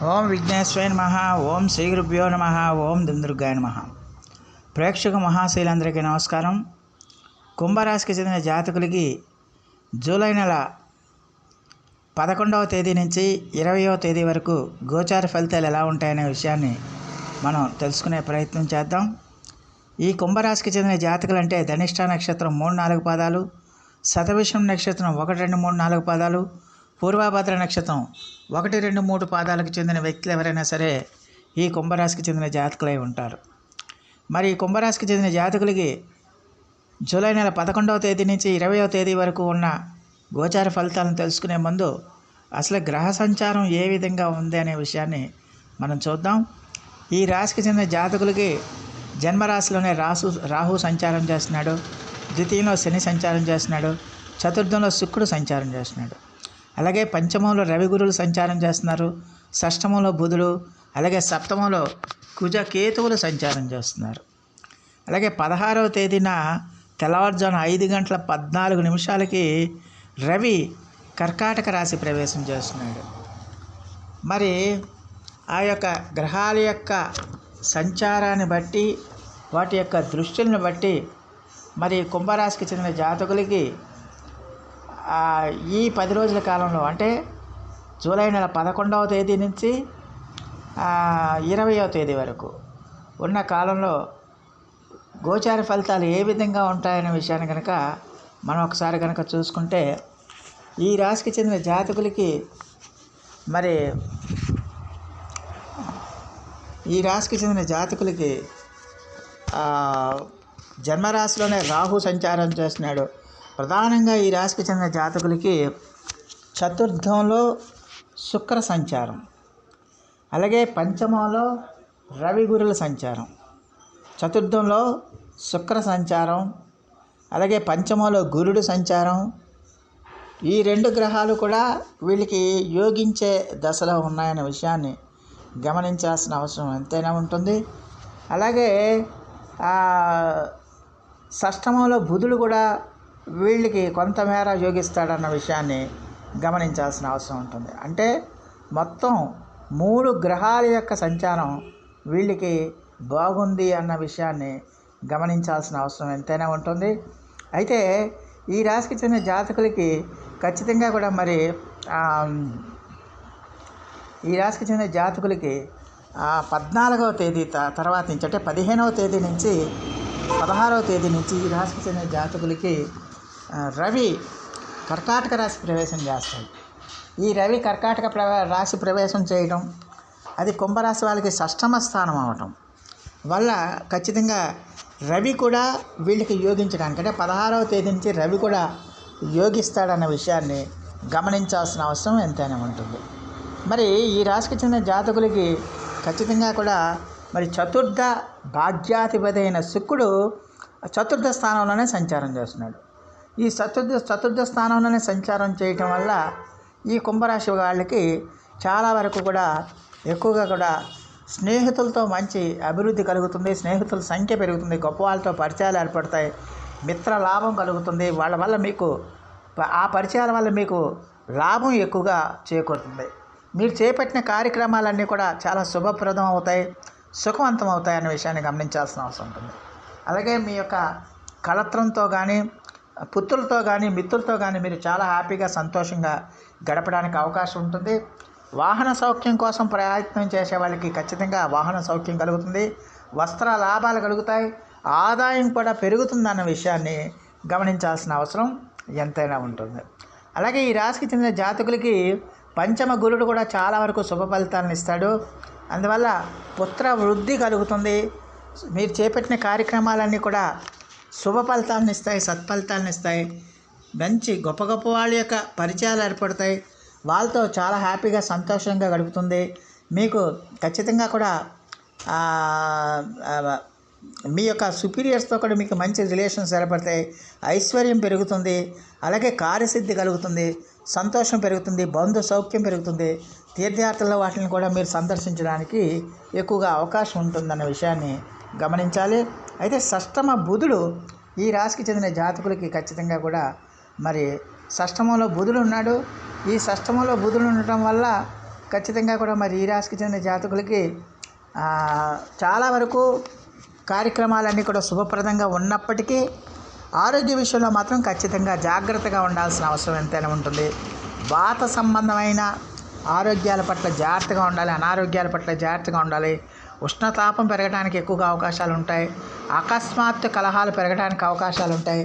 ఓం విఘ్నేశ్వరాయ నమ ఓం శ్రీ గురుభ్యో నమ ఓం దుందుర్గాయ నమ. ప్రేక్షక మహాశైలందరికీ నమస్కారం. కుంభరాశికి చెందిన జాతకులకి జూలై నెల పదకొండవ తేదీ నుంచి ఇరవయవ తేదీ వరకు గోచార ఫలితాలు ఎలా ఉంటాయనే విషయాన్ని మనం తెలుసుకునే ప్రయత్నం చేద్దాం. ఈ కుంభరాశికి చెందిన జాతకులు అంటే ధనిష్ట నక్షత్రం మూడు నాలుగు పాదాలు శతవిషం నక్షత్రం ఒకటి రెండు మూడు నాలుగు పాదాలు పూర్వభద్ర నక్షత్రం ఒకటి రెండు మూడు పాదాలకు చెందిన వ్యక్తులు ఎవరైనా సరే ఈ కుంభరాశికి చెందిన జాతకులై ఉంటారు. మరి ఈ కుంభరాశికి చెందిన జాతకులకి జూలై నెల పదకొండవ తేదీ నుంచి ఇరవయవ తేదీ వరకు ఉన్న గోచార ఫలితాలను తెలుసుకునే ముందు అసలు గ్రహ సంచారం ఏ విధంగా ఉంది అనే విషయాన్ని మనం చూద్దాం. ఈ రాశికి చెందిన జాతకులకి జన్మరాశిలోనే రాసు రాహు సంచారం చేస్తున్నాడు. ద్వితీయంలో శని సంచారం చేస్తున్నాడు. చతుర్థంలో శుక్రుడు సంచారం చేస్తున్నాడు. అలాగే పంచమంలో రవి గురువులు సంచారం చేస్తున్నారు. షష్టమంలో బుధుడు అలాగే సప్తమంలో కుజ కేతువులు సంచారం చేస్తున్నారు. అలాగే పదహారవ తేదీన తెల్లవారుజామున ఐదు గంటల పద్నాలుగు నిమిషాలకి రవి కర్కాటక రాశి ప్రవేశం చేస్తున్నాడు. మరి ఆ యొక్క గ్రహాల యొక్క సంచారాన్ని బట్టి వాటి యొక్క దృష్టిని బట్టి మరి కుంభరాశికి చెందిన జాతకులకి ఈ పది రోజుల కాలంలో అంటే జూలై నెల పదకొండవ తేదీ నుంచి ఆ, ఇరవయవ తేదీ వరకు ఉన్న కాలంలో గోచార ఫలితాలు ఏ విధంగా ఉంటాయనే విషయాన్ని కనుక మనం ఒకసారి కనుక చూసుకుంటే ఈ రాశికి చెందిన జాతకులకి మరి ఈ రాశికి చెందిన జాతకులకి జన్మరాశిలోనే రాహు సంచారం చేస్తున్నాడు. ప్రధానంగా ఈ రాశికి చెందిన జాతకులకి చతుర్థంలో శుక్ర సంచారం. అలాగే పంచమంలో రవి గురుల సంచారం. చతుర్థంలో శుక్ర సంచారం. అలాగే పంచమంలో గురుడు సంచారం. ఈ రెండు గ్రహాలు కూడా వీళ్ళకి యోగించే దశలో ఉన్నాయనే విషయాన్ని గమనించాల్సిన అవసరం ఎంతైనా ఉంటుంది. అలాగే షష్టమంలో బుధుడు కూడా వీళ్ళకి కొంతమేర యోగిస్తాడన్న విషయాన్ని గమనించాల్సిన అవసరం ఉంటుంది. అంటే మొత్తం మూడు గ్రహాల యొక్క సంచారం వీళ్ళకి బాగుంది అన్న విషయాన్ని గమనించాల్సిన అవసరం ఎంతైనా ఉంటుంది. అయితే ఈ రాశికి చెందిన జాతకులకి ఖచ్చితంగా కూడా మరి ఈ రాశికి చెందిన జాతకులకి పద్నాలుగవ తేదీ త- తర్వాత నుంచి అంటే పదిహేనవ తేదీ నుంచి పదహారవ తేదీ నుంచి ఈ రాశికి చెందిన జాతకులకి రవి కర్కాటక రాశి ప్రవేశం చేస్తాడు. ఈ రవి కర్కాటక ప్రవే రాశి ప్రవేశం చేయడం అది కుంభరాశి వాళ్ళకి షష్టమ స్థానం అవటం వల్ల ఖచ్చితంగా రవి కూడా వీళ్ళకి యోగించడానికి అంటే పదహారవ తేదీ నుంచి రవి కూడా యోగిస్తాడన్న విషయాన్ని గమనించాల్సిన అవసరం ఎంతైనా ఉంటుంది. మరి ఈ రాశికి చెందిన జాతకులకి ఖచ్చితంగా కూడా మరి చతుర్థ భాగ్యాధిపతి అయిన శుక్రుడు చతుర్థ స్థానంలోనే సంచారం చేస్తున్నాడు. ఈ చతుర్థ చతుర్థ స్థానంలోనే సంచారం చేయటం వల్ల ఈ కుంభరాశి వాళ్ళకి చాలా వరకు కూడా ఎక్కువగా కూడా స్నేహితులతో మంచి అభివృద్ధి కలుగుతుంది. స్నేహితుల సంఖ్య పెరుగుతుంది. గొప్ప వాళ్ళతో పరిచయాలు ఏర్పడతాయి. మిత్ర లాభం కలుగుతుంది. వాళ్ళ వల్ల మీకు ఆ పరిచయాల వల్ల మీకు లాభం ఎక్కువగా చేకూరుతుంది. మీరు చేపట్టిన కార్యక్రమాలన్నీ కూడా చాలా శుభప్రదం అవుతాయి. సుఖవంతం అవుతాయి అనే విషయాన్ని గమనించాల్సిన అవసరం ఉంటుంది. అలాగే మీ యొక్క కళత్రంతో కానీ పుత్రులతో కానీ మిత్రులతో కానీ మీరు చాలా హ్యాపీగా సంతోషంగా గడపడానికి అవకాశం ఉంటుంది. వాహన సౌఖ్యం కోసం ప్రయత్నం చేసే వాళ్ళకి ఖచ్చితంగా వాహన సౌఖ్యం కలుగుతుంది. వస్త్ర లాభాలు కలుగుతాయి. ఆదాయం కూడా పెరుగుతుందన్న విషయాన్ని గమనించాల్సిన అవసరం ఎంతైనా ఉంటుంది. అలాగే ఈ రాశికి చెందిన జాతకులకి పంచమ గురుడు కూడా చాలా వరకు శుభ ఫలితాలను ఇస్తాడు. అందువల్ల పుత్ర వృద్ధి కలుగుతుంది. మీరు చేపట్టిన కార్యక్రమాలన్నీ కూడా శుభ ఫలితాలను ఇస్తాయి సత్ఫలితాలను ఇస్తాయి. మంచి గొప్ప గొప్ప వాళ్ళ యొక్క పరిచయాలు ఏర్పడతాయి. వాళ్ళతో చాలా హ్యాపీగా సంతోషంగా గడుపుతుంది. మీకు ఖచ్చితంగా కూడా మీ యొక్క సుపీరియర్స్తో కూడా మీకు మంచి రిలేషన్స్ ఏర్పడతాయి. ఐశ్వర్యం పెరుగుతుంది. అలాగే కార్యసిద్ధి కలుగుతుంది. సంతోషం పెరుగుతుంది. బంధు సౌఖ్యం పెరుగుతుంది. తీర్థయాత్రల వాటిని కూడా మీరు సందర్శించడానికి ఎక్కువగా అవకాశం ఉంటుందన్న విషయాన్ని గమనించాలి. అయితే షష్టమ బుధుడు ఈ రాశికి చెందిన జాతకులకి ఖచ్చితంగా కూడా మరి షష్టమంలో బుధుడు ఉన్నాడు. ఈ షష్టమంలో బుధుడు ఉండటం వల్ల ఖచ్చితంగా కూడా మరి ఈ రాశికి చెందిన జాతకులకి చాలా వరకు కార్యక్రమాలన్నీ కూడా శుభప్రదంగా ఉన్నప్పటికీ ఆరోగ్య విషయంలో మాత్రం ఖచ్చితంగా జాగ్రత్తగా ఉండాల్సిన అవసరం ఎంతైనా ఉంటుంది. వాత సంబంధమైన ఆరోగ్యాల పట్ల జాగ్రత్తగా ఉండాలి అనారోగ్యాల పట్ల జాగ్రత్తగా ఉండాలి. ఉష్ణతాపం పెరగడానికి ఎక్కువగా అవకాశాలు ఉంటాయి. అకస్మాత్తు కలహాలు పెరగడానికి అవకాశాలు ఉంటాయి.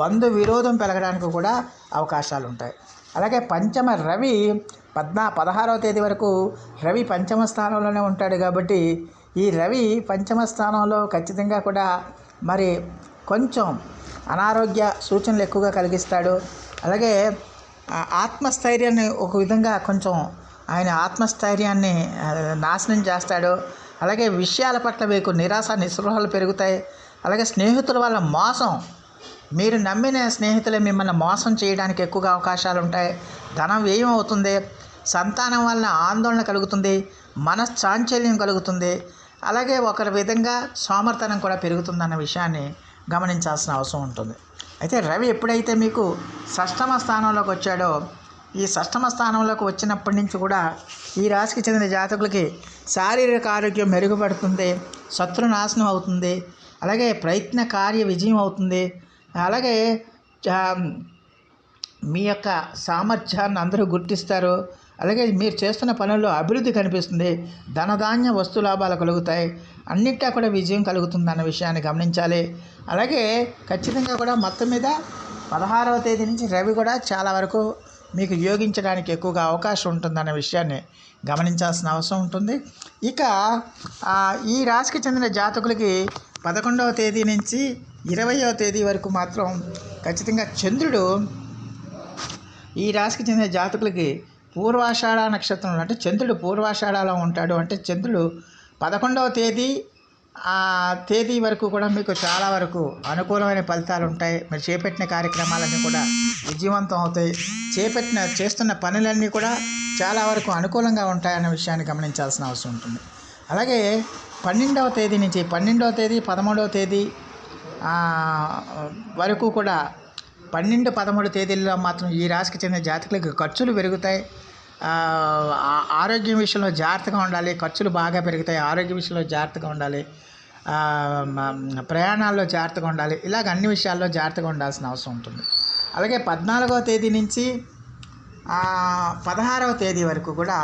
బంధు విరోధం పెరగడానికి కూడా అవకాశాలు ఉంటాయి. అలాగే పంచమ రవి పద్నా పదహారవ తేదీ వరకు రవి పంచమ స్థానంలోనే ఉంటాడు కాబట్టి ఈ రవి పంచమ స్థానంలో ఖచ్చితంగా కూడా మరి కొంచెం అనారోగ్య సూచనలు ఎక్కువగా కలిగిస్తాడు. అలాగే ఆత్మస్థైర్యాన్ని ఒక విధంగా కొంచెం ఆయన ఆత్మస్థైర్యాన్ని నాశనం చేస్తాడు. అలాగే విషయాల పట్ల మీకు నిరాశ నిస్పృహలు పెరుగుతాయి. అలాగే స్నేహితుల వల్ల మోసం. మీరు నమ్మిన స్నేహితులే మిమ్మల్ని మోసం చేయడానికి ఎక్కువగా అవకాశాలు ఉంటాయి. ధనం వ్యయం అవుతుంది. సంతానం వల్ల ఆందోళన కలుగుతుంది. మనశ్చాంచల్యం కలుగుతుంది. అలాగే ఒకరి విధంగా సోమర్తనం కూడా పెరుగుతుందన్న విషయాన్ని గమనించాల్సిన అవసరం ఉంటుంది. అయితే రవి ఎప్పుడైతే మీకు షష్టమ స్థానంలోకి వచ్చాడో ఈ షష్టమ స్థానంలోకి వచ్చినప్పటి నుంచి కూడా ఈ రాశికి చెందిన జాతకులకి శారీరక ఆరోగ్యం మెరుగుపడుతుంది శత్రునాశనం అవుతుంది అలాగే ప్రయత్న కార్య విజయం అవుతుంది. అలాగే మీ యొక్క సామర్థ్యాన్ని అందరూ గుర్తిస్తారు. అలాగే మీరు చేస్తున్న పనుల్లో అభివృద్ధి కనిపిస్తుంది. ధనధాన్య వస్తు లాభాలు కలుగుతాయి. అన్నిటా కూడా విజయం కలుగుతుంది అన్న విషయాన్ని గమనించాలి. అలాగే ఖచ్చితంగా కూడా మొత్తం మీద పదహారవ తేదీ నుంచి రవి కూడా చాలా వరకు మీకు యోగించడానికి ఎక్కువగా అవకాశం ఉంటుందనే విషయాన్ని గమనించాల్సిన అవసరం ఉంటుంది. ఇక ఈ రాశికి చెందిన జాతకులకి పదకొండవ తేదీ నుంచి ఇరవయవ తేదీ వరకు మాత్రం ఖచ్చితంగా చంద్రుడు ఈ రాశికి చెందిన జాతకులకి పూర్వాషాఢ నక్షత్రంలో అంటే చంద్రుడు పూర్వాషాఢలో ఉంటాడు. అంటే చంద్రుడు పదకొండవ తేదీ తేదీ వరకు కూడా మీకు చాలా వరకు అనుకూలమైన ఫలితాలు ఉంటాయి. మీరు చేపట్టిన కార్యక్రమాలన్నీ కూడా విజయవంతం అవుతాయి. చేపట్టిన చేస్తున్న పనులన్నీ కూడా చాలా వరకు అనుకూలంగా ఉంటాయన్న విషయాన్ని గమనించాల్సిన అవసరం ఉంటుంది. అలాగే పన్నెండవ తేదీ నుంచి పన్నెండవ తేదీ పదమూడవ తేదీ వరకు కూడా పన్నెండు పదమూడు తేదీల్లో మాత్రం ఈ రాశికి చెందిన జాతకులకు ఖర్చులు పెరుగుతాయి. ఆరోగ్యం విషయంలో జాగ్రత్తగా ఉండాలి ఖర్చులు బాగా పెరుగుతాయి ఆరోగ్య విషయంలో జాగ్రత్తగా ఉండాలి ప్రయాణాల్లో జాగ్రత్తగా ఉండాలి ఇలాగ అన్ని విషయాల్లో జాగ్రత్తగా ఉండాల్సిన అవసరం ఉంటుంది. అలాగే పద్నాలుగవ తేదీ నుంచి పదహారవ తేదీ వరకు కూడా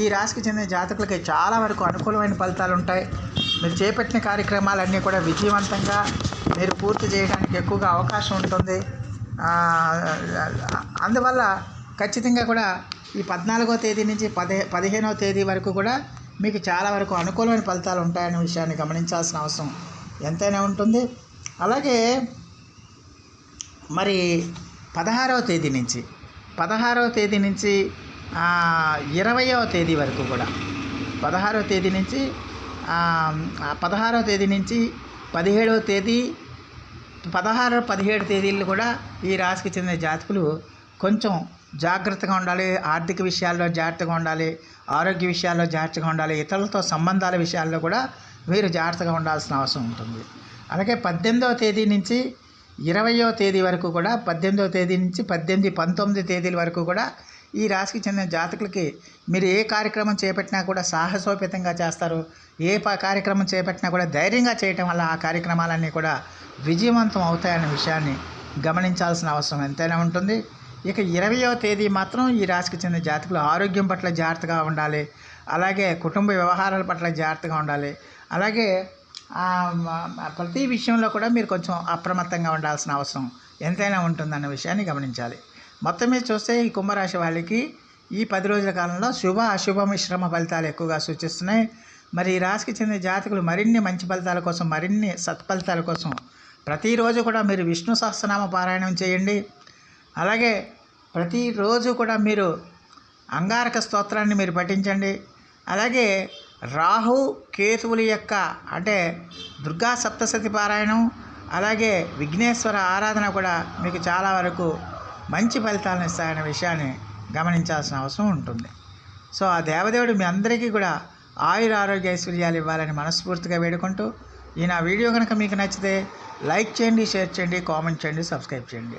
ఈ రాశికి చెందిన జాతకులకి చాలా వరకు అనుకూలమైన ఫలితాలు ఉంటాయి. మీరు చేపట్టిన కార్యక్రమాలన్నీ కూడా విజయవంతంగా మీరు పూర్తి చేయడానికి ఎక్కువగా అవకాశం ఉంటుంది. అందువల్ల ఖచ్చితంగా కూడా ఈ పద్నాలుగో తేదీ నుంచి పదే పదిహేనవ తేదీ వరకు కూడా మీకు చాలా వరకు అనుకూలమైన ఫలితాలు ఉంటాయనే విషయాన్ని గమనించాల్సిన అవసరం ఎంతైనా ఉంటుంది. అలాగే మరి పదహారవ తేదీ నుంచి పదహారవ తేదీ నుంచి ఇరవయవ తేదీ వరకు కూడా పదహారవ తేదీ నుంచి పదహారవ తేదీ నుంచి పదిహేడవ తేదీ పదహారు పదిహేడు తేదీలు కూడా ఈ రాశికి చెందిన జాతకులు కొంచెం జాగ్రత్తగా ఉండాలి ఆర్థిక విషయాల్లో జాగ్రత్తగా ఉండాలి ఆరోగ్య విషయాల్లో జాగ్రత్తగా ఉండాలి ఇతరులతో సంబంధాల విషయాల్లో కూడా మీరు జాగ్రత్తగా ఉండాల్సిన అవసరం ఉంటుంది. అలాగే పద్దెనిమిదవ తేదీ నుంచి ఇరవయో తేదీ వరకు కూడా పద్దెనిమిదవ తేదీ నుంచి పద్దెనిమిది పంతొమ్మిది తేదీల వరకు కూడా ఈ రాశికి చెందిన జాతకులకి మీరు ఏ కార్యక్రమం చేపట్టినా కూడా సాహసోపేతంగా చేస్తారు. ఏ ప- కార్యక్రమం చేపట్టినా కూడా ధైర్యంగా చేయటం వల్ల ఆ కార్యక్రమాలన్నీ కూడా విజయవంతం అవుతాయనే విషయాన్ని గమనించాల్సిన అవసరం ఎంతైనా ఉంటుంది. ఇక ఇరవయో తేదీ మాత్రం ఈ రాశికి చెందిన జాతకులు ఆరోగ్యం పట్ల జాగ్రత్తగా ఉండాలి. అలాగే కుటుంబ వ్యవహారాల పట్ల జాగ్రత్తగా ఉండాలి. అలాగే ప్రతి విషయంలో కూడా మీరు కొంచెం అప్రమత్తంగా ఉండాల్సిన అవసరం ఎంతైనా ఉంటుందన్న విషయాన్ని గమనించాలి. మొత్తం మీద చూస్తే ఈ కుంభరాశి వాళ్ళకి ఈ పది రోజుల కాలంలో శుభ అశుభ మిశ్రమ ఫలితాలు ఎక్కువగా సూచిస్తున్నాయి. మరి ఈ రాశికి చెందిన జాతకులు మరిన్ని మంచి ఫలితాల కోసం మరిన్ని సత్ఫలితాల కోసం ప్రతిరోజు కూడా మీరు విష్ణు సహస్రనామ పారాయణం చేయండి. అలాగే ప్రతిరోజు కూడా మీరు అంగారక స్తోత్రాన్ని మీరు పఠించండి. అలాగే రాహు కేతువుల యొక్క అంటే దుర్గా సప్తశతి పారాయణం అలాగే విఘ్నేశ్వర ఆరాధన కూడా మీకు చాలా వరకు మంచి ఫలితాలను ఇస్తాయనే విషయాన్ని గమనించాల్సిన అవసరం ఉంటుంది. సో ఆ దేవదేవుడు మీ అందరికీ కూడా ఆయుర ఆరోగ్య ఐశ్వర్యాలు ఇవ్వాలని మనస్ఫూర్తిగా వేడుకుంటూ ఈ నా వీడియో కనుక మీకు నచ్చితే లైక్ చేయండి షేర్ చేయండి కామెంట్ చేయండి సబ్స్క్రైబ్ చేయండి.